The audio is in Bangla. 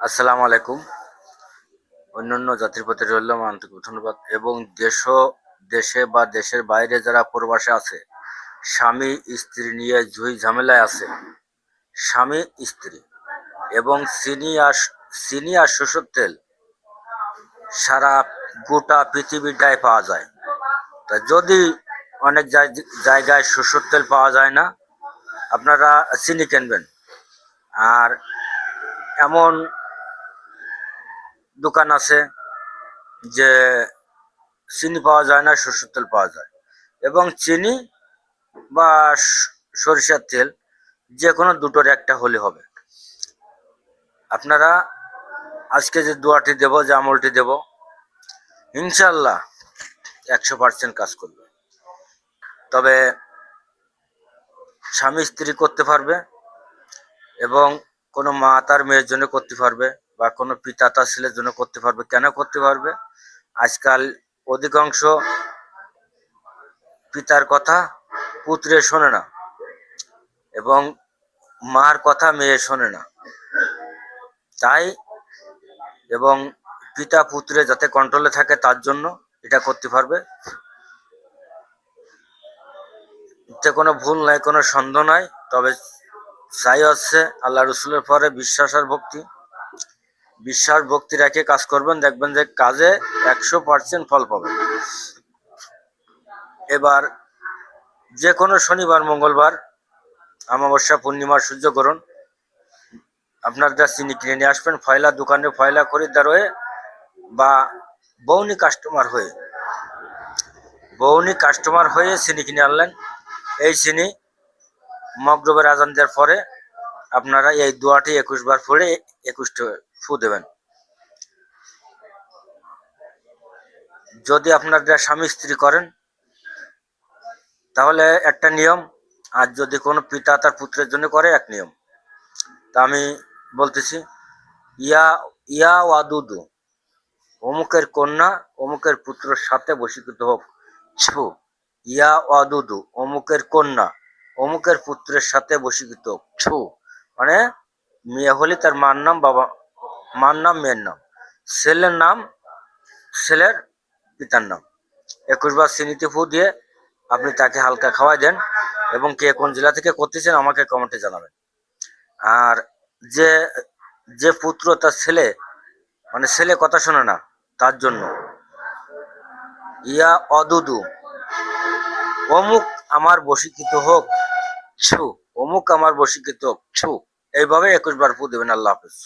আসসালামু আলাইকুম। অন্যান্য জাতির প্রতি রইল আন্তরিক ধন্যবাদ এবং দেশ দেশে বা দেশের বাইরে যারা প্রবাসে আছে, স্বামী, স্ত্রী নিয়ে জুই ঝামেলায় আছে, স্বামী, স্ত্রী এবং চিনি আর চিনি আর তেল সারা গোটা পৃথিবীটায় পাওয়া যায়। তা যদি অনেক জায়- জায়গায় সরষের তেল পাওয়া যায় না, আপনারা চিনি কিনবেন। আর এমন দোকান আছে যে চিনি পাওয়া যায় না, সরষের তেল পাওয়া যায়। এবং চিনি বা সরিষার তেল যে কোনো দুটোর একটা হলে হবে। আপনারা আজকে যে দোয়াটি দেব, যে আমলটি দেব ইনশাল্লাহ একশো পার্সেন্ট কাজ করবে। তবে স্বামী স্ত্রী করতে পারবে এবং কোনো মা তার মেয়ের জন্য করতে পারবে। বা কোনো পিতা তার ছেলের জন্য করতে পারবে, কেন করতে পারবে? আজকাল অধিকাংশ পিতার কথা পুত্রে শোনে না এবং মার কথা মেয়ে শোনে না। তাই এবং পিতা পুত্রে যাতে কন্ট্রোলে থাকে তার জন্য এটা করতে পারবে। এতে কোনো ভুল নাই, কোনো সন্দেহ নাই, তবে চাই হচ্ছে আল্লাহ রসুলের পরে বিশ্বাস আর ভক্তি। বিশ্বাস, ভক্তি রেখে কাজ করবেন, দেখবেন যে কাজে একশো পার্সেন্ট ফল পাবেন। এবার যে কোনো শনিবার, মঙ্গলবার, অমাবস্যা পূর্ণিমার সূর্যগ্রহণ আপনার যা চিনি কিনে নিয়ে আসবেন, ফয়লা দোকানে ফয়লা খরিদ্দার হয়ে বা বৌনি কাস্টমার হয়ে। বৌনি কাস্টমার হয়ে চিনি কিনে আনলেন। এই চিনি মগরবের আজান দেওয়ার পরে আপনারা এই দোয়াটি একুশ বার পরে একুশটা দেবেন। যদি আপনারা স্বামী স্ত্রী করেন, তাহলে একটা নিয়ম, আর যদি কোনো পিতা তার পুত্রের জন্য করে, এক নিয়ম। তা আমি বলতেছি, ইয়া ইয়া ওয়াদুদু, অমুকের কন্যা, অমুকের পুত্রের সাথে বশীকৃত হোক। ছু, ইয়া ওয়াদুদু, অমুকের কন্যা, অমুকের পুত্রের সাথে বশীকৃত হোক। ছু মানে মেয়ে হলে তার মার নাম বাবা মার নাম, মেয়ের নাম। ছেলের নাম, ছেলের পিতার নাম। একুশ বার চিনিতে ফু দিয়ে আপনি তাকে হালকা খাওয়াই দেন এবং কে কোন জেলা থেকে করতেছেন আমাকে কমেন্টে জানাবেন। আর যে যে পুত্র তার ছেলে মানে ছেলে কথা শোনে না, তার জন্য। ইয়া অদুদু, অমুক আমার বশীকৃত হোক, ছু, অমুক আমার বশীকৃত হোক, ছু। এইভাবে একুশ বার ফু দেবেন, আল্লাহ হাফিজ।